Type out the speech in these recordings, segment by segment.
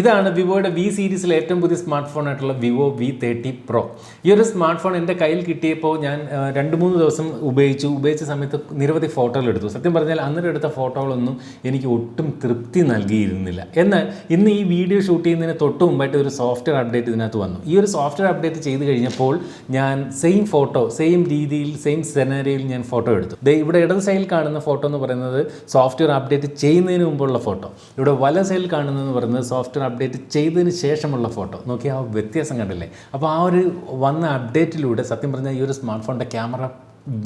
ഇതാണ് വിവോയുടെ വി സീരീസിലെ ഏറ്റവും പുതിയ സ്മാർട്ട് ഫോൺ ആയിട്ടുള്ള വിവോ വി തേർട്ടി പ്രോ. ഈ ഒരു സ്മാർട്ട് ഫോൺ എന്റെ കയ്യിൽ കിട്ടിയപ്പോൾ ഞാൻ രണ്ട് മൂന്ന് ദിവസം ഉപയോഗിച്ചു. ഉപയോഗിച്ച സമയത്ത് നിരവധി ഫോട്ടോകൾ എടുത്തു. സത്യം പറഞ്ഞാൽ അന്നേരം എടുത്ത ഫോട്ടോകളൊന്നും എനിക്ക് ഒട്ടും തൃപ്തി നൽകിയിരുന്നില്ല. എന്നാൽ ഇന്ന് ഈ വീഡിയോ ഷൂട്ട് ചെയ്യുന്നതിന് തൊട്ട് മുമ്പായിട്ട് ഒരു സോഫ്റ്റ്വെയർ അപ്ഡേറ്റ് ഇതിനകത്ത് വന്നു. ഈ ഒരു സോഫ്റ്റ്വെയർ അപ്ഡേറ്റ് ചെയ്ത് കഴിഞ്ഞപ്പോൾ ഞാൻ സെയിം ഫോട്ടോ സെയിം രീതിയിൽ സെയിം സെനാരിയിൽ ഞാൻ ഫോട്ടോ എടുത്തു. ഇവിടെ ഇടത് സൈഡിൽ കാണുന്ന ഫോട്ടോ എന്ന് പറയുന്നത് സോഫ്റ്റ്വെയർ അപ്ഡേറ്റ് ചെയ്യുന്നതിന് മുമ്പുള്ള ഫോട്ടോ. ഇവിടെ വല സൈഡിൽ കാണുന്നതെന്ന് പറയുന്നത് സോഫ്റ്റ്വെയർ അപ്ഡേറ്റ് ചെയ്തതിന് ശേഷമുള്ള ഫോട്ടോ നോക്കി ആ വ്യത്യാസം കണ്ടില്ലേ? അപ്പോൾ ആ ഒരു വന്ന അപ്ഡേറ്റിലൂടെ സത്യം പറഞ്ഞാൽ ഈ ഒരു സ്മാർട്ട് ഫോണിന്റെ ക്യാമറ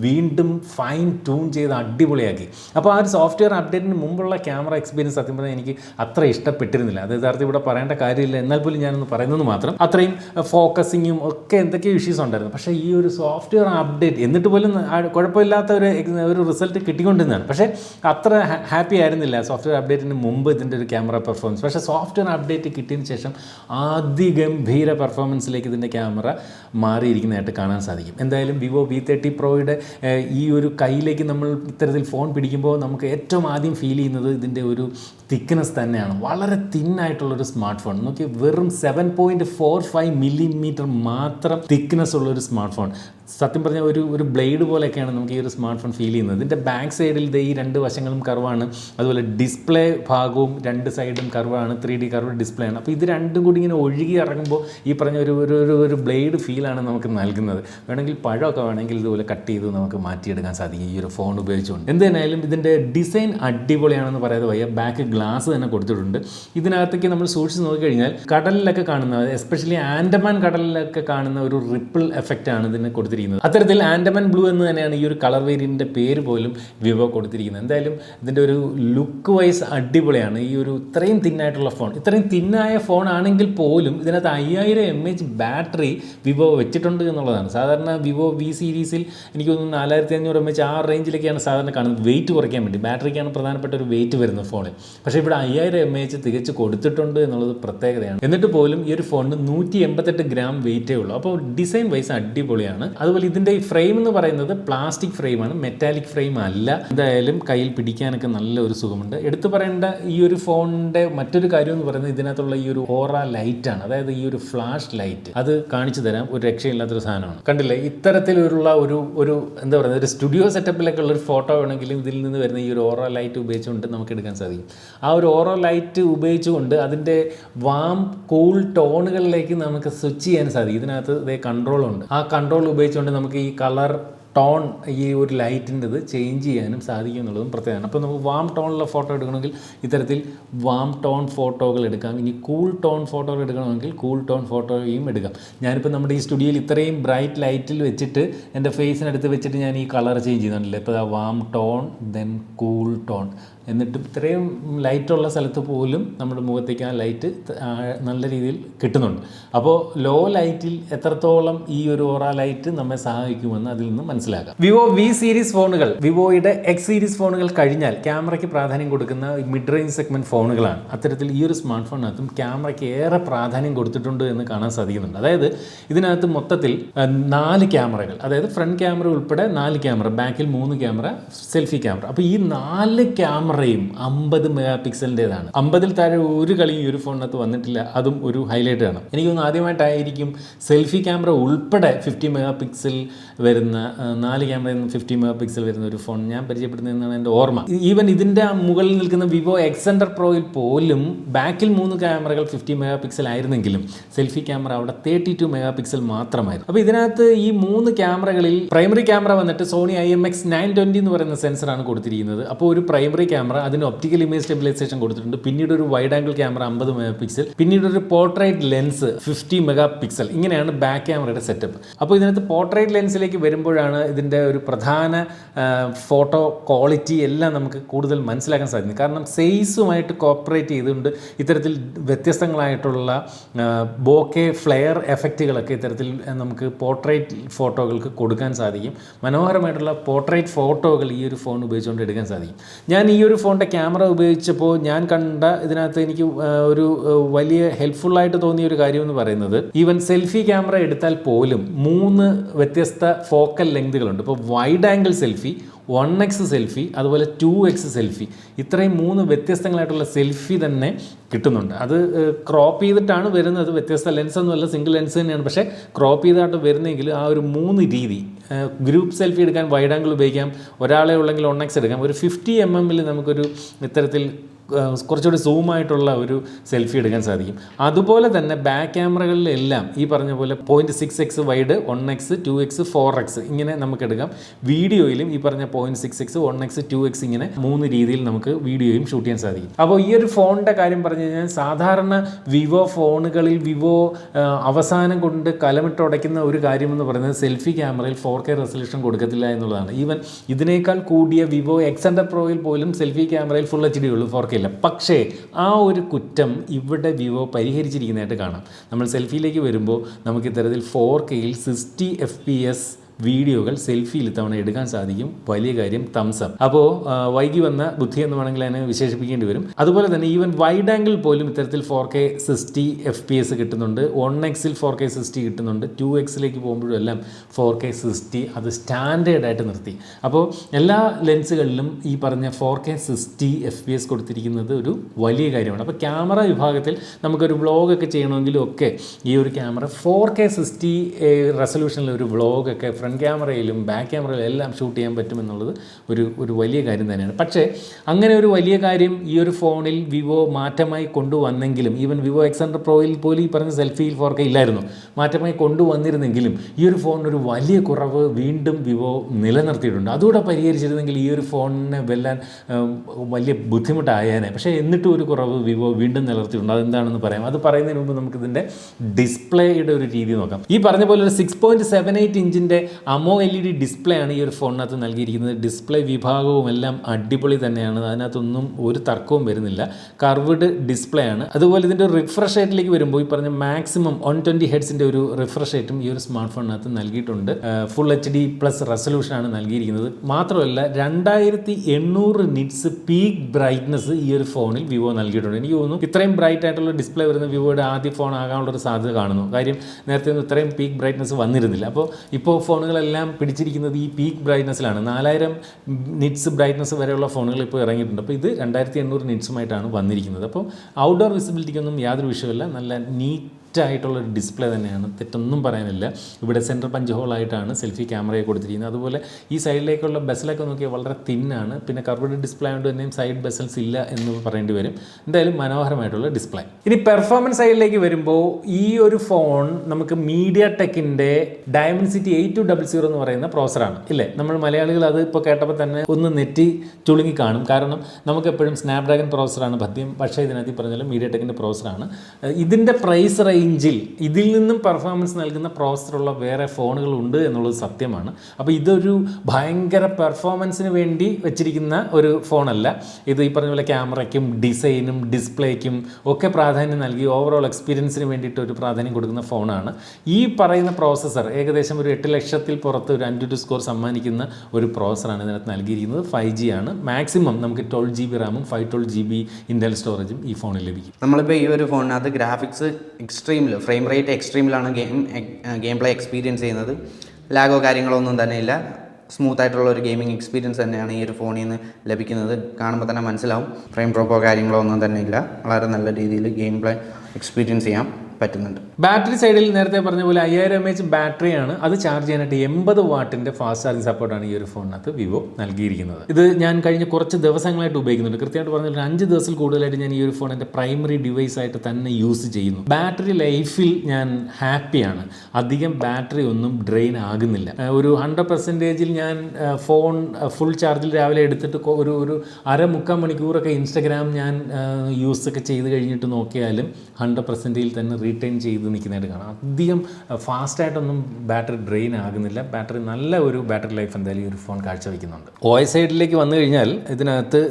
വീണ്ടും ഫൈൻ ട്യൂൺ ചെയ്ത് അടിപൊളിയാക്കി. അപ്പോൾ ആ ഒരു സോഫ്റ്റ്വെയർ അപ്ഡേറ്റിന് മുമ്പുള്ള ക്യാമറ എക്സ്പീരിയൻസ് സത്യം പറഞ്ഞാൽ എനിക്ക് അത്ര ഇഷ്ടപ്പെട്ടിരുന്നില്ല. അത് യഥാർത്ഥം ഇവിടെ പറയേണ്ട കാര്യമില്ല. എന്നാൽ പോലും ഞാനൊന്ന് പറയുന്നത് മാത്രം അത്രയും ഫോക്കസിങ്ങും ഒക്കെ എന്തൊക്കെയോ ഇഷ്യൂസ് ഉണ്ടായിരുന്നു. പക്ഷേ ഈ ഒരു സോഫ്റ്റ്വെയർ അപ്ഡേറ്റ് എന്നിട്ട് പോലും കുഴപ്പമില്ലാത്ത ഒരു ഒരു റിസൾട്ട് കിട്ടിക്കൊണ്ടിരുന്നതാണ്. പക്ഷേ അത്ര ഹാപ്പി ആയിരുന്നില്ല സോഫ്റ്റ്വെയർ അപ്ഡേറ്റിന് മുമ്പ് ഇതിന്റെ ഒരു ക്യാമറ പെർഫോമൻസ് പക്ഷേ സോഫ്റ്റ്വെയർ അപ്ഡേറ്റ് കിട്ടിയതിന് ശേഷം അതിഗംഭീര പെർഫോമൻസിലേക്ക് ഇതിന്റെ ക്യാമറ മാറിയിരിക്കുന്നതായിട്ട് കാണാൻ സാധിക്കും. എന്തായാലും വിവോ വി തേർട്ടി പ്രോയുടെ ഈ ഒരു കയ്യിലേക്ക് നമ്മൾ ഇത്തരത്തിൽ ഫോൺ പിടിക്കുമ്പോൾ നമുക്ക് ഏറ്റവും ആദ്യം ഫീൽ ചെയ്യുന്നത് ഇതിന്റെ ഒരു തിക്നെസ് തന്നെയാണ്. വളരെ തിന്നായിട്ടുള്ളൊരു സ്മാർട്ട് ഫോൺ നോക്കി വെറും seven point four five millimetre മാത്രം തിക്നെസ് ഉള്ളൊരു സ്മാർട്ട് ഫോൺ സത്യം പറഞ്ഞ ഒരു ഒരു ബ്ലേഡ് പോലെയൊക്കെയാണ് നമുക്ക് ഈ ഒരു സ്മാർട്ട് ഫോൺ ഫീൽ ചെയ്യുന്നത്. ഇതിന്റെ ബാക്ക് സൈഡിൽ ഇത് ഈ രണ്ട് വശങ്ങളും കർവാണ്. അതുപോലെ ഡിസ്പ്ലേ ഭാഗവും രണ്ട് സൈഡും കർവാണ്. ത്രീ ഡി കർവ് ഡിസ്പ്ലേ ആണ് അപ്പോൾ ഇത് രണ്ടും കൂടി ഇങ്ങനെ ഒഴുകി ഇറങ്ങുമ്പോൾ ഈ പറഞ്ഞ ഒരു ഒരു ഒരു ഒരു ബ്ലേഡ് ഫീലാണ് നമുക്ക് നൽകുന്നത്. വേണമെങ്കിൽ പഴമൊക്കെ വേണമെങ്കിൽ ഇതുപോലെ കട്ട് ചെയ്ത് നമുക്ക് മാറ്റിയെടുക്കാൻ സാധിക്കും. ഈ ഒരു ഫോൺ ഉപയോഗിച്ചുകൊണ്ട്. എന്തായാലും ഇതിന്റെ ഡിസൈൻ അടിപൊളിയാണെന്ന് പറയാതെ വയ്യ. ബാക്ക് ഗ്ലാസ് തന്നെ കൊടുത്തിട്ടുണ്ട്. ഇതിനകത്തേക്ക് നമ്മൾ സൂക്ഷിച്ച് നോക്കിക്കഴിഞ്ഞാൽ കടലിലൊക്കെ കാണുന്ന എസ്പെഷ്യലി ആൻഡമാൻ കടലിലൊക്കെ കാണുന്ന ഒരു റിപ്പിൾ എഫക്റ്റാണ് ഇതിന് കൊടുത്തിരിക്കുന്നത്. അത്തരത്തിൽ ആൻഡമാൻ ബ്ലൂ എന്ന് തന്നെയാണ് ഈ ഒരു കളർ വേരിയന്റെ പേര് പോലും വിവോ കൊടുത്തിരിക്കുന്നത്. എന്തായാലും ഇതിന്റെ ഒരു ലുക്ക് വൈസ് അടിപൊളിയാണ്. ഈ ഒരു ഇത്രയും തിന്നായിട്ടുള്ള ഫോൺ ഇത്രയും തിന്നായ ഫോൺ ആണെങ്കിൽ പോലും ഇതിനകത്ത് അയ്യായിരം എം എച്ച് ബാറ്ററി വിവോ വെച്ചിട്ടുണ്ട് എന്നുള്ളതാണ്. സാധാരണ വിവോ വി സീരീസിൽ എനിക്ക് തോന്നുന്നു നാലായിരത്തി അഞ്ഞൂറ് എം എച്ച് ആ റേഞ്ചിലൊക്കെയാണ് സാധാരണ കാണുന്നത്. വെയിറ്റ് കുറയ്ക്കാൻ വേണ്ടി. ബാറ്ററിക്കാണ് പ്രധാനപ്പെട്ട ഒരു വെയിറ്റ് വരുന്നത് ഫോണിൽ പക്ഷേ ഇവിടെ അയ്യായിരം എം എച്ച് തികച്ച് കൊടുത്തിട്ടുണ്ട് എന്നുള്ളത് പ്രത്യേകതയാണ്. എന്നിട്ട് പോലും ഈ ഒരു ഫോണിന് നൂറ്റി എൺപത്തെട്ട് ഗ്രാം വെയിറ്റേ ഉള്ളൂ. അപ്പോൾ ഡിസൈൻ വൈസ് അടിപൊളിയാണ്. അതുപോലെ ഇതിന്റെ ഫ്രെയിം എന്ന് പറയുന്നത് പ്ലാസ്റ്റിക് ഫ്രെയിമാണ് മെറ്റാലിക് ഫ്രെയിം അല്ല. എന്തായാലും കയ്യിൽ പിടിക്കാനൊക്കെ നല്ല ഒരു സുഖമുണ്ട്. എടുത്തു പറയേണ്ട ഈ ഒരു ഫോണിന്റെ മറ്റൊരു കാര്യം എന്ന് പറയുന്നത് ഇതിനകത്തുള്ള ഈ ഒരു ഓറ ലൈറ്റ് ആണ്. അതായത് ഈ ഒരു ഫ്ലാഷ് ലൈറ്റ് അത് കാണിച്ചു തരാം ഒരു രക്ഷയില്ലാത്തൊരു സാധനമാണ്. കണ്ടില്ലേ? ഇത്തരത്തിലുള്ള ഒരു ഒരു എന്താ പറയുക ഒരു സ്റ്റുഡിയോ സെറ്റപ്പിലൊക്കെ ഉള്ള ഒരു ഫോട്ടോ വേണമെങ്കിലും ഇതിൽ നിന്ന് വരുന്ന ഈ ഒരു ഓറ ലൈറ്റ് ഉപയോഗിച്ചുകൊണ്ട് നമുക്ക് എടുക്കാൻ സാധിക്കും. ആ ഒരു ഓറ ലൈറ്റ് ഉപയോഗിച്ചുകൊണ്ട് അതിന്റെ വാം കൂൾ ടോണുകളിലേക്ക് നമുക്ക് സ്വിച്ച് ചെയ്യാൻ സാധിക്കും. ഇതിനകത്ത് ഇതേ കൺട്രോളുണ്ട് ആ കൺട്രോൾ ഉപയോഗിച്ചുകൊണ്ട് നമുക്ക് ഈ കളർ ടോൺ ഈ ഒരു ലൈറ്റിന്റെത് ചേഞ്ച് ചെയ്യാനും സാധിക്കും എന്നുള്ളതും പ്രത്യേകമാണ് അപ്പോൾ നമുക്ക് വാം ടോണിലുള്ള ഫോട്ടോ എടുക്കണമെങ്കിൽ ഇത്തരത്തിൽ വാം ടോൺ ഫോട്ടോകൾ എടുക്കാം. ഇനി കൂൾ ടോൺ ഫോട്ടോകൾ എടുക്കണമെങ്കിൽ കൂൾ ടോൺ ഫോട്ടോയും എടുക്കാം. ഞാനിപ്പോൾ നമ്മുടെ ഈ സ്റ്റുഡിയോയിൽ ഇത്രയും ബ്രൈറ്റ് ലൈറ്റിൽ വെച്ചിട്ട് എന്റെ ഫേസിനടുത്ത് വെച്ചിട്ട് ഞാൻ ഈ കളർ ചേഞ്ച് ചെയ്യുന്നുണ്ടല്ലോ. ഇപ്പോൾ warm tone then cool tone എന്നിട്ട് ഇത്രയും ലൈറ്റുള്ള സ്ഥലത്ത് പോലും നമ്മുടെ മുഖത്തേക്ക് ആ ലൈറ്റ് നല്ല രീതിയിൽ കിട്ടുന്നുണ്ട്. അപ്പോൾ ലോ ലൈറ്റിൽ എത്രത്തോളം ഈ ഒരു ഓറ ലൈറ്റ് നമ്മെ സഹായിക്കുമെന്ന് അതിൽ നിന്ന് മനസ്സിലാക്കാം. വിവോ വി സീരീസ് ഫോണുകൾ വിവോയുടെ എക്സ് സീരീസ് ഫോണുകൾ കഴിഞ്ഞാൽ ക്യാമറയ്ക്ക് പ്രാധാന്യം കൊടുക്കുന്ന മിഡ് റേഞ്ച് സെഗ്മെന്റ് ഫോണുകളാണ് അത്തരത്തിൽ ഈ ഒരു സ്മാർട്ട് ഫോണിനകത്തും ക്യാമറയ്ക്ക് ഏറെ പ്രാധാന്യം കൊടുത്തിട്ടുണ്ട് എന്ന് കാണാൻ സാധിക്കുന്നുണ്ട്. അതായത് ഇതിനകത്ത് മൊത്തത്തിൽ നാല് ക്യാമറകൾ അതായത് ഫ്രണ്ട് ക്യാമറ ഉൾപ്പെടെ നാല് ക്യാമറ ബാക്കിൽ മൂന്ന് ക്യാമറ സെൽഫി ക്യാമറ അപ്പോൾ ഈ നാല് ക്യാമറയും അമ്പത് മെഗാ പിക്സലിന്റെതാണ് അമ്പതിൽ താഴെ ഒരു കളിയും ഈ ഒരു ഫോണിനകത്ത് വന്നിട്ടില്ല. അതും ഒരു ഹൈലൈറ്റ് ആണ്. എനിക്ക് തോന്നുന്നു ആദ്യമായിട്ടായിരിക്കും സെൽഫി ക്യാമറ ഉൾപ്പെടെ ഫിഫ്റ്റി മെഗാ പിക്സൽ വരുന്ന നാല് ക്യാമറയിൽ നിന്ന് ഫിഫ്റ്റി മെഗാ പിക്സൽ വരുന്ന ഒരു ഫോൺ ഞാൻ പരിചയപ്പെടുന്നതെന്നാണ് എന്റെ ഓർമ്മ. ഈവൻ ഇതിന്റെ മുകളിൽ നിൽക്കുന്ന വിവോ എക്സെൻഡർ പ്രോയിൽ പോലും ബാക്കിൽ മൂന്ന് ക്യാമറകൾ ഫിഫ്റ്റി മെഗാ പിക്സൽ ആയിരുന്നെങ്കിലും സെൽഫി ക്യാമറ അവിടെ തേർട്ടി ടു മെഗാ പിക്സൽ മാത്രമായിരുന്നു. അപ്പോൾ ഇതിനകത്ത് ഈ മൂന്ന് ക്യാമറകളിൽ പ്രൈമറി ക്യാമറ വന്നിട്ട് Sony I M X nine twenty എന്ന് പറയുന്ന സെൻസറാണ് കൊടുത്തിരിക്കുന്നത്. അപ്പോൾ ഒരു പ്രൈമറി ക്യാമറ അതിന് ഒപ്റ്റിക്കൽ ഇമേജ് സ്റ്റെബിലൈസേഷൻ കൊടുത്തിട്ടുണ്ട്. പിന്നീട് ഒരു വൈഡ് ആംഗിൾ ക്യാമറ അമ്പത് മെഗാ പിക്സൽ പിന്നീട് ഒരു portrait lens fifty mega pixel ഇങ്ങനെയാണ് ബാക്ക് ക്യാമറയുടെ സെറ്റപ്പ് അപ്പോൾ ഇതിനകത്ത് പോർട്രേറ്റ് ലെൻസിലേക്ക് വരുമ്പോഴാണ് ഇതിന്റെ ഒരു പ്രധാന ഫോട്ടോ ക്വാളിറ്റി എല്ലാം നമുക്ക് കൂടുതൽ മനസ്സിലാക്കാൻ സാധിക്കുന്നത്. കാരണം സെയ്സുമായിട്ട് കോപ്പറേറ്റ് ചെയ്തുകൊണ്ട് ഇത്തരത്തിൽ വ്യത്യസ്തങ്ങളായിട്ടുള്ള ബോക്കെ ഫ്ലെയർ എഫക്റ്റുകളൊക്കെ ഇത്തരത്തിൽ നമുക്ക് പോർട്രേറ്റ് ഫോട്ടോകൾക്ക് കൊടുക്കാൻ സാധിക്കും. മനോഹരമായിട്ടുള്ള പോർട്രേറ്റ് ഫോട്ടോകൾ ഈ ഒരു ഫോൺ ഉപയോഗിച്ചുകൊണ്ട് എടുക്കാൻ സാധിക്കും. ഞാൻ ഈ ഒരു ഫോണിന്റെ ക്യാമറ ഉപയോഗിച്ചപ്പോൾ ഞാൻ കണ്ട ഇതിനകത്ത് എനിക്ക് ഒരു വലിയ ഹെൽപ്ഫുള്ളായിട്ട് തോന്നിയ ഒരു കാര്യം എന്ന് പറയുന്നത് ഈവൻ സെൽഫി ക്യാമറ എടുത്താൽ പോലും മൂന്ന് വ്യത്യസ്ത ഫോക്കൽ ലെങ്തുകളുണ്ട്. ഇപ്പോൾ wide angle selfie one X selfie അതുപോലെ ടു എക്സ് സെൽഫി ഇത്രയും മൂന്ന് വ്യത്യസ്തങ്ങളായിട്ടുള്ള സെൽഫി തന്നെ കിട്ടുന്നുണ്ട്. അത് ക്രോപ്പ് ചെയ്തിട്ടാണ് വരുന്നത്. വ്യത്യസ്ത ലെൻസ് ഒന്നുമല്ല സിംഗിൾ ലെൻസ് തന്നെയാണ്. പക്ഷേ ക്രോപ്പ് ചെയ്തായിട്ട് വരുന്നെങ്കിൽ ആ ഒരു മൂന്ന് രീതി ഗ്രൂപ്പ് സെൽഫി എടുക്കാൻ വൈഡ് ആംഗിൾ ഉപയോഗിക്കാം. ഒരാളെ ഉള്ളെങ്കിൽ ഒൺ എക്സ് എടുക്കാം. ഒരു ഫിഫ്റ്റി എം എമ്മിൽ നമുക്കൊരു ഇത്തരത്തിൽ കുറച്ചുകൂടി സൂമായിട്ടുള്ള ഒരു സെൽഫി എടുക്കാൻ സാധിക്കും. അതുപോലെ തന്നെ ബാക്ക് ക്യാമറകളിലെല്ലാം ഈ പറഞ്ഞ പോലെ point six X wide one X two X four X ഇങ്ങനെ നമുക്ക് എടുക്കാം. വീഡിയോയിലും ഈ പറഞ്ഞ point six X one X two X ഇങ്ങനെ മൂന്ന് രീതിയിൽ നമുക്ക് വീഡിയോയും ഷൂട്ട് ചെയ്യാൻ സാധിക്കും. അപ്പോൾ ഈ ഒരു ഫോണിന്റെ കാര്യം പറഞ്ഞു കഴിഞ്ഞാൽ സാധാരണ വിവോ ഫോണുകളിൽ വിവോ അവസാനം കൊണ്ട് കലമിട്ടുടയ്ക്കുന്ന ഒരു കാര്യമെന്ന് പറയുന്നത് സെൽഫി ക്യാമറയിൽ ഫോർ കെ റെസൊല്യൂഷൻ കൊടുക്കത്തില്ല എന്നുള്ളതാണ്. ഈവൻ ഇതിനേക്കാൾ കൂടിയ വിവോ എക്സ് ഹൺഡ്രഡ് പ്രോയിൽ പോലും സെൽഫി ക്യാമറയിൽ ഫുൾ എച്ച് ഡി ഉള്ളൂ ഫോർ കെ ഇല്ല പക്ഷേ ആ ഒരു കുറ്റം ഇവിടെ വിവോ പരിഹരിച്ചിരിക്കുന്നതായിട്ട് കാണാം. നമ്മൾ സെൽഫിയിലേക്ക് വരുമ്പോൾ നമുക്ക് ഇത്തരത്തിൽ ഫോർ കെയിൽ സിക്സ്റ്റി എഫ് പി എസ് വീഡിയോകൾ സെൽഫിയിൽ ഇത്തവണ എടുക്കാൻ സാധിക്കും. വലിയ കാര്യം തംസ് അപ്പ് അപ്പോൾ വൈകി വന്ന ബുദ്ധി എന്ന് വേണമെങ്കിൽ അതിനെ വിശേഷിപ്പിക്കേണ്ടി വരും. അതുപോലെ തന്നെ ഈവൻ വൈഡ് ആംഗിൾ പോലും ഇത്തരത്തിൽ four K sixty F P S കിട്ടുന്നുണ്ട്. വൺ എക്സിൽ ഫോർ കെ സിക്സ്റ്റി കിട്ടുന്നുണ്ട്. ടു എക്സിലേക്ക് പോകുമ്പോഴും എല്ലാം ഫോർ കെ സിക്സ്റ്റി അത് സ്റ്റാൻഡേർഡ് ആയിട്ട് നിർത്തി. അപ്പോൾ എല്ലാ ലെൻസുകളിലും ഈ പറഞ്ഞ four K sixty F P S കൊടുത്തിരിക്കുന്നത് ഒരു വലിയ കാര്യമാണ്. അപ്പോൾ ക്യാമറ വിഭാഗത്തിൽ നമുക്കൊരു വ്ളോഗൊക്കെ ചെയ്യണമെങ്കിലും ഒക്കെ ഈ ഒരു ക്യാമറ ഫോർ കെ സിക്സ്റ്റി റെസൊല്യൂഷനിൽ ഒരു വ്ളോഗൊക്കെ ഫ്രണ്ട് ക്യാമറയിലും ബാക്ക് ക്യാമറയിലും എല്ലാം ഷൂട്ട് ചെയ്യാൻ പറ്റുമെന്നുള്ളത് ഒരു ഒരു വലിയ കാര്യം തന്നെയാണ്. പക്ഷേ അങ്ങനെ ഒരു വലിയ കാര്യം ഈ ഒരു ഫോണിൽ വിവോ മാറ്റമായി കൊണ്ടുവന്നെങ്കിലും ഈവൻ വിവോ എക്സ് ഹൺഡ്രഡ് പ്രോയിൽ പോലും ഈ പറഞ്ഞ സെൽഫിയിൽ ഫോർ കെ ഇല്ലായിരുന്നു. മാറ്റമായി കൊണ്ടുവന്നിരുന്നെങ്കിലും ഈ ഒരു ഫോണിനൊരു വലിയ കുറവ് വീണ്ടും വിവോ നിലനിർത്തിയിട്ടുണ്ട്. അതുകൂടെ പരിഹരിച്ചിരുന്നെങ്കിൽ ഈ ഒരു ഫോണിനെ വെല്ലാൻ വലിയ ബുദ്ധിമുട്ടായേനെ. പക്ഷേ എന്നിട്ടും ഒരു കുറവ് വിവോ വീണ്ടും നിലനിർത്തിയിട്ടുണ്ട്. അതെന്താണെന്ന് പറയാം. അത് പറയുന്നതിന് മുമ്പ് നമുക്കിതിന്റെ ഡിസ്പ്ലേയുടെ ഒരു രീതി നോക്കാം. ഈ പറഞ്ഞ പോലെ ഒരു സിക്സ് പോയിന്റ് സെവൻ എയ്റ്റ് ഇഞ്ചിന്റെ AMOLED display ആണ് ഈ ഒരു ഫോണിനകത്ത് നൽകിയിരിക്കുന്നത്. ഡിസ്പ്ലേ വിഭാഗവും എല്ലാം അടിപൊളി തന്നെയാണ്. അതിനകത്തൊന്നും ഒരു തർക്കവും വരുന്നില്ല. കർവ്ഡ് ഡിസ്പ്ലേ ആണ്. അതുപോലെ ഇതിന്റെ റിഫ്രഷ് റേറ്റിലേക്ക് വരുമ്പോൾ ഈ പറഞ്ഞ മാക്സിമം വൺ ട്വന്റി ഹെഡ്സിന്റെ ഒരു റിഫ്രഷ് റേറ്റും ഈ ഒരു സ്മാർട്ട് ഫോണിനകത്ത് നൽകിയിട്ടുണ്ട് full H D plus resolution ആണ് നൽകിയിരിക്കുന്നത്. മാത്രമല്ല രണ്ടായിരത്തി എണ്ണൂറ് നിറ്റ്സ് പീക്ക് ബ്രൈറ്റ്നസ് ഈ ഒരു ഫോണിൽ വിവോ നൽകിയിട്ടുണ്ട്. എനിക്ക് തോന്നുന്നു ഇത്രയും ബ്രൈറ്റ് ആയിട്ടുള്ള ഡിസ്പ്ലേ വരുന്ന വിവോയുടെ ആദ്യ ഫോൺ ആകാനുള്ള ഒരു സാധ്യത കാണുന്നു. കാര്യം നേരത്തെ ഒന്നും ഇത്രയും പീക്ക് ബ്രൈറ്റ്നസ് വന്നിരുന്നില്ല. അപ്പോൾ ഇപ്പോൾ ഫോണുകളെല്ലാം പിടിച്ചിരിക്കുന്നത് ഈ പീക്ക് ബ്രൈറ്റ്നസ്സിലാണ് നാലായിരം നിറ്റ്സ് ബ്രൈറ്റ്നസ് വരെയുള്ള ഫോണുകൾ ഇപ്പോൾ ഇറങ്ങിയിട്ടുണ്ട്. അപ്പോൾ ഇത് രണ്ടായിരത്തി എണ്ണൂറ് നിറ്റ്സുമായിട്ടാണ് വന്നിരിക്കുന്നത്. അപ്പോൾ ഔട്ട്ഡോർ വിസിബിലിറ്റിക്കൊന്നും യാതൊരു വിഷയമില്ല. നല്ല നീറ്റ് ഒരു ഡിസ്പ്ലേ തന്നെയാണ്. തെറ്റൊന്നും പറയാനില്ല. ഇവിടെ സെൻട്രൽ പഞ്ച് ഹോളായിട്ടാണ് സെൽഫി ക്യാമറയെ കൊടുത്തിരിക്കുന്നത്. അതുപോലെ ഈ സൈഡിലേക്കുള്ള ബസ്സിലൊക്കെ നോക്കിയാൽ വളരെ തിന്നാണ് പിന്നെ കർവഡ് ഡിസ്പ്ലേ ആയതുകൊണ്ട് തന്നെയും സൈഡ് ബസ്സൽസ് ഇല്ല എന്ന് പറയേണ്ടി വരും. എന്തായാലും മനോഹരമായിട്ടുള്ള ഡിസ്പ്ലേ ഇനി പെർഫോമൻസ് സൈഡിലേക്ക് വരുമ്പോൾ ഈ ഒരു ഫോൺ നമുക്ക് മീഡിയ ടെക്കിന്റെ Dimensity eight two double zero എന്ന് പറയുന്ന പ്രോസറാണ് ഇല്ലേ? നമ്മൾ മലയാളികൾ അത് ഇപ്പോൾ കേട്ടപ്പോൾ തന്നെ ഒന്ന് നെറ്റി ചുളുങ്ങി കാണും. കാരണം നമുക്ക് എപ്പോഴും സ്നാപ്ഡ്രാഗൺ പ്രോസറാണ് പദ്യം പക്ഷേ ഇതിനകത്ത് പറഞ്ഞാലും മീഡിയ ടെക്കിന്റെ പ്രോസറാണ് ഇതിന്റെ പ്രൈസ് റേഞ്ചിൽ ഇതിൽ നിന്നും പെർഫോമൻസ് നൽകുന്ന പ്രോസറുള്ള വേറെ ഫോണുകൾ ഉണ്ട് എന്നുള്ളത് സത്യമാണ്. അപ്പോൾ ഇതൊരു ഭയങ്കര പെർഫോമൻസിന് വേണ്ടി വെച്ചിരിക്കുന്ന ഒരു ഫോണല്ല ഇത് ഈ പറഞ്ഞ പോലെ ക്യാമറയ്ക്കും ഡിസൈനും ഡിസ്പ്ലേക്കും ഒക്കെ പ്രാധാന്യം നൽകി ഓവറോൾ എക്സ്പീരിയൻസിന് വേണ്ടിയിട്ട് ഒരു പ്രാധാന്യം കൊടുക്കുന്ന ഫോണാണ് ഈ പറയുന്ന പ്രോസസ്സർ ഏകദേശം ഒരു എട്ട് ലക്ഷത്തിൽ പുറത്ത് ഒരു അഞ്ച് ടു സ്കോർ സമ്മാനിക്കുന്ന ഒരു പ്രോസറാണ് ഇതിനകത്ത് നൽകിയിരിക്കുന്നത്. ഫൈവ് ജി ആണ്. മാക്സിമം നമുക്ക് ട്വൽവ് ജി ബി റാമും ഫൈവ് ട്വൽവ് ജി ബി ഇന്റൽ സ്റ്റോറേജും ഈ ഫോണിൽ ലഭിക്കും. നമ്മളിപ്പോൾ ഈ ഒരു ഫോണിനകത്ത് ഗ്രാഫിക്സ് എക്സ്ട്രീമിൽ ഫ്രെയിം റേറ്റ് എക്സ്ട്രീമിലാണ് ഗെയിം ഗെയിം പ്ലേ എക്സ്പീരിയൻസ് ചെയ്യുന്നത്. ലാഗോ കാര്യങ്ങളോ ഒന്നും തന്നെ ഇല്ല. സ്മൂത്ത് ആയിട്ടുള്ള ഒരു ഗെയിമിംഗ് എക്സ്പീരിയൻസ് തന്നെയാണ് ഈ ഒരു ഫോണിൽ നിന്ന് ലഭിക്കുന്നത്. കാണുമ്പോൾ തന്നെ മനസ്സിലാവും. ഫ്രെയിം ഡ്രോപ്പോ കാര്യങ്ങളോ ഒന്നും തന്നെ ഇല്ല. വളരെ നല്ല രീതിയിൽ ഗെയിം പ്ലേ എക്സ്പീരിയൻസ് ചെയ്യാൻ പറ്റുന്നുണ്ട്. ബാറ്ററി സൈഡിൽ നേരത്തെ പറഞ്ഞ പോലെ അയ്യായിരം എം എച്ച് ബാറ്ററിയാണ്. അത് ചാർജ് ചെയ്യാനായിട്ട് എൺപത് വാട്ടിന്റെ ഫാസ്റ്റ് ചാർജിങ് സപ്പോർട്ടാണ് ഈ ഒരു ഫോണിനകത്ത് വിവോ നൽകിയിരിക്കുന്നത്. ഇത് ഞാൻ കഴിഞ്ഞ കുറച്ച് ദിവസങ്ങളായിട്ട് ഉപയോഗിക്കുന്നുണ്ട്. കൃത്യമായിട്ട് പറഞ്ഞാൽ ഒരു അഞ്ച് ദിവസത്തിൽ കൂടുതലായിട്ട് ഞാൻ ഈ ഒരു ഫോൺ എന്റെ പ്രൈമറി ഡിവൈസ് ആയിട്ട് തന്നെ യൂസ് ചെയ്യുന്നു. ബാറ്ററി ലൈഫിൽ ഞാൻ ഹാപ്പിയാണ് അധികം ബാറ്ററി ഒന്നും ഡ്രെയിൻ ആകുന്നില്ല. ഒരു ഹൺഡ്രഡ് പെർസെന്റേജിൽ ഞാൻ ഫോൺ ഫുൾ ചാർജിൽ രാവിലെ എടുത്തിട്ട് ഒരു ഒരു അര മുക്കാൽ മണിക്കൂറൊക്കെ ഇൻസ്റ്റഗ്രാം ഞാൻ യൂസ് ഒക്കെ ചെയ്ത് കഴിഞ്ഞിട്ട് നോക്കിയാലും ഹൺഡ്രഡ് പെർസെന്റേജിൽ തന്നെ റീറ്റെയിൻ ചെയ്ത് നിൽക്കുന്നതായിട്ട് കാണാം. അധികം ഫാസ്റ്റായിട്ടൊന്നും ബാറ്ററി ഡ്രെയിൻ ആകുന്നില്ല. ബാറ്ററി നല്ല ഒരു ബാറ്ററി ലൈഫ് എന്തായാലും ഈ ഒരു ഫോൺ കാഴ്ചവെക്കുന്നുണ്ട്. ഓ എസ് സൈഡിലേക്ക് വന്നു കഴിഞ്ഞാൽ ഇതിനകത്ത്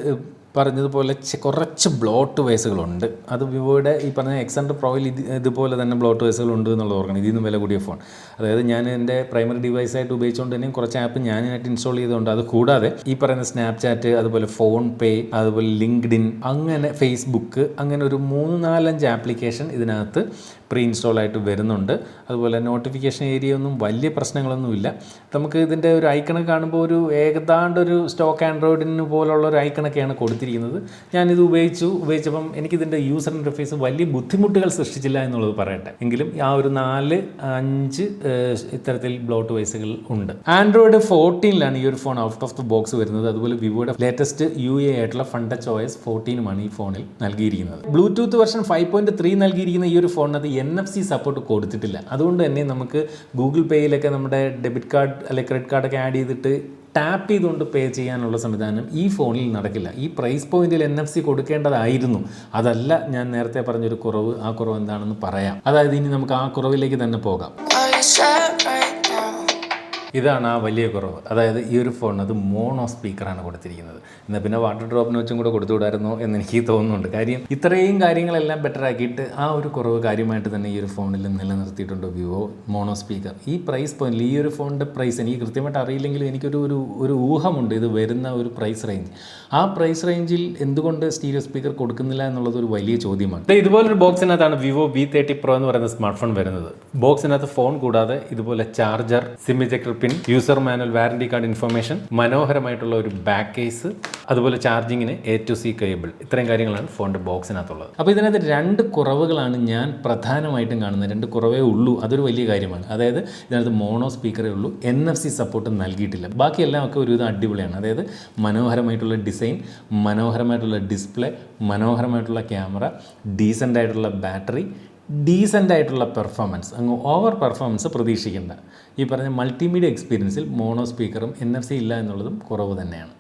പറഞ്ഞതുപോലെ കുറച്ച് ബ്ലോട്ട് വേസുകളുണ്ട് അത് വിവോയുടെ ഈ പറഞ്ഞ എക്സ് ഹൺഡ്രഡ് പ്രോയിൽ ഇത് ഇതുപോലെ തന്നെ ബ്ലോട്ട് വേസുകളുണ്ട് എന്നുള്ളത് ഓർക്കണം. ഇതിൽ നിന്നും വില കൂടിയ ഫോൺ അതായത് ഞാൻ എന്റെ പ്രൈമറി ഡിവൈസ് ആയിട്ട് ഉപയോഗിച്ചുകൊണ്ട് തന്നെയും കുറച്ച് ആപ്പ് ഞാനായിട്ട് ഇൻസ്റ്റാൾ ചെയ്തുകൊണ്ട് അത് കൂടാതെ ഈ പറയുന്ന സ്നാപ്ചാറ്റ് അതുപോലെ ഫോൺ പേ അതുപോലെ ലിങ്ക്ഡിൻ അങ്ങനെ ഫേസ്ബുക്ക് അങ്ങനെ ഒരു മൂന്ന് നാലഞ്ച് ആപ്ലിക്കേഷൻ ഇതിനകത്ത് പ്രീ ഇൻസ്റ്റോൾ ആയിട്ട് വരുന്നുണ്ട്. അതുപോലെ നോട്ടിഫിക്കേഷൻ ഏരിയ ഒന്നും വലിയ പ്രശ്നങ്ങളൊന്നുമില്ല നമുക്ക് ഇതിന്റെ ഒരു ഐക്കൺ കാണുമ്പോൾ ഒരു ഏകദാണ്ട് ഒരു സ്റ്റോക്ക് ആൻഡ്രോയിഡിന് പോലുള്ള ഒരു ഐക്കണൊക്കെയാണ് കൊടുത്തിരിക്കുന്നത്. ഞാനിത് ഉപയോഗിച്ചു. ഉപയോഗിച്ചപ്പം എനിക്കിതിന്റെ യൂസർ ഇന്റർഫേസ് വലിയ ബുദ്ധിമുട്ടുകൾ സൃഷ്ടിച്ചില്ല എന്നുള്ളത് പറയട്ടെ. എങ്കിലും ആ ഒരു നാല് അഞ്ച് ഇത്തരത്തിൽ ബ്ലോട്ട് വൈസുകൾ ഉണ്ട്. ആൻഡ്രോയിഡ് ഫോർട്ടീനിലാണ് ഈ ഒരു phone out of the box വരുന്നത്. അതുപോലെ വിവോയുടെ ലേറ്റസ്റ്റ് യു എ ആയിട്ടുള്ള ഫണ്ട ചോയ്സ് ഫോർട്ടീനുമാണ് ഈ ഫോണിൽ നൽകിയിരിക്കുന്നത്. Bluetooth version five point three നൽകിയിരിക്കുന്ന ഈ ഒരു ഫോണിനകത്ത് എൻ എഫ് സി സപ്പോർട്ട് കൊടുത്തിട്ടില്ല. അതുകൊണ്ട് തന്നെ നമുക്ക് ഗൂഗിൾ പേയിലൊക്കെ നമ്മുടെ ഡെബിറ്റ് കാർഡ് അല്ലെങ്കിൽ ക്രെഡിറ്റ് കാർഡൊക്കെ ആഡ് ചെയ്തിട്ട് ടാപ്പ് ചെയ്തുകൊണ്ട് പേ ചെയ്യാനുള്ള സംവിധാനം ഈ ഫോണിൽ നടക്കില്ല. ഈ പ്രൈസ് പോയിന്റിൽ എൻ എഫ് സി കൊടുക്കേണ്ടതായിരുന്നു. അതല്ല ഞാൻ നേരത്തെ പറഞ്ഞൊരു കുറവ് ആ കുറവ് എന്താണെന്ന് പറയാം. അതായത് ഇനി നമുക്ക് ആ കുറവിലേക്ക് തന്നെ പോകാം. ഇതാണ് ആ വലിയ കുറവ്. അതായത് ഈ ഒരു ഫോൺ അത് മോണോ സ്പീക്കറാണ് കൊടുത്തിരിക്കുന്നത്. എന്നാൽ പിന്നെ വാട്ടർ ഡ്രോപ്പിന് വെച്ചും കൂടെ കൊടുത്തുവിടായിരുന്നോ എന്ന് എനിക്ക് തോന്നുന്നുണ്ട്. കാര്യം ഇത്രയും കാര്യങ്ങളെല്ലാം ബെറ്റർ ആക്കിയിട്ട് ആ ഒരു കുറവ് കാര്യമായിട്ട് തന്നെ ഈ ഒരു ഫോണിൽ നിലനിർത്തിയിട്ടുണ്ട് വിവോ മോണോ സ്പീക്കർ. ഈ പ്രൈസ് പോയിന്റിൽ ഈ ഒരു ഫോണിന്റെ പ്രൈസ് എനിക്ക് കൃത്യമായിട്ട് അറിയില്ലെങ്കിലും എനിക്കൊരു ഒരു ഒരു ഊഹമുണ്ട്. ഇത് വരുന്ന ഒരു പ്രൈസ് റേഞ്ച് ആ പ്രൈസ് റേഞ്ചിൽ എന്തുകൊണ്ട് സ്റ്റീരിയോ സ്പീക്കർ കൊടുക്കുന്നില്ല എന്നുള്ളത് ഒരു വലിയ ചോദ്യമാണ്. ഇതുപോലൊരു ബോക്സിനകത്താണ് വിവോ വി തേർട്ടി പ്രോ എന്ന് പറയുന്ന സ്മാർട്ട് ഫോൺ വരുന്നത് ബോക്സിനകത്ത് ഫോൺ കൂടാതെ ഇതുപോലെ charger SIM pin user manual warranty card information മനോഹരമായിട്ടുള്ള ഒരു ബാക്ക് കേസ് അതുപോലെ ചാർജിങ്ങിന് എ ടു സി കേബിൾ ഇത്രയും കാര്യങ്ങളാണ് ഫോണിന്റെ ബോക്സിനകത്തുള്ളത് അപ്പോൾ ഇതിനകത്ത് രണ്ട് കുറവുകളാണ് ഞാൻ പ്രധാനമായിട്ടും കാണുന്നത്. രണ്ട് കുറവേ ഉള്ളൂ. അതൊരു വലിയ കാര്യമാണ്. അതായത് ഇതിനകത്ത് മോണോ സ്പീക്കറേ ഉള്ളൂ. എൻ എഫ് സി സപ്പോർട്ട് നൽകിയിട്ടില്ല. ബാക്കിയെല്ലാം ഒക്കെ ഒരുവിധം അടിപൊളിയാണ്. അതായത് മനോഹരമായിട്ടുള്ള ഡിസൈൻ മനോഹരമായിട്ടുള്ള ഡിസ്പ്ലേ മനോഹരമായിട്ടുള്ള ക്യാമറ ഡീസന്റ് ആയിട്ടുള്ള ബാറ്ററി ഡീസന്റ് ആയിട്ടുള്ള പെർഫോമൻസ് അങ്ങ് ഓവർ പെർഫോമൻസ് പ്രതീക്ഷിക്കേണ്ട ഈ പറഞ്ഞ മൾട്ടിമീഡിയ എക്സ്പീരിയൻസിൽ മോണോ സ്പീക്കറും എൻ എഫ് സി ഇല്ല എന്നുള്ളതും കുറവ് തന്നെയാണ്.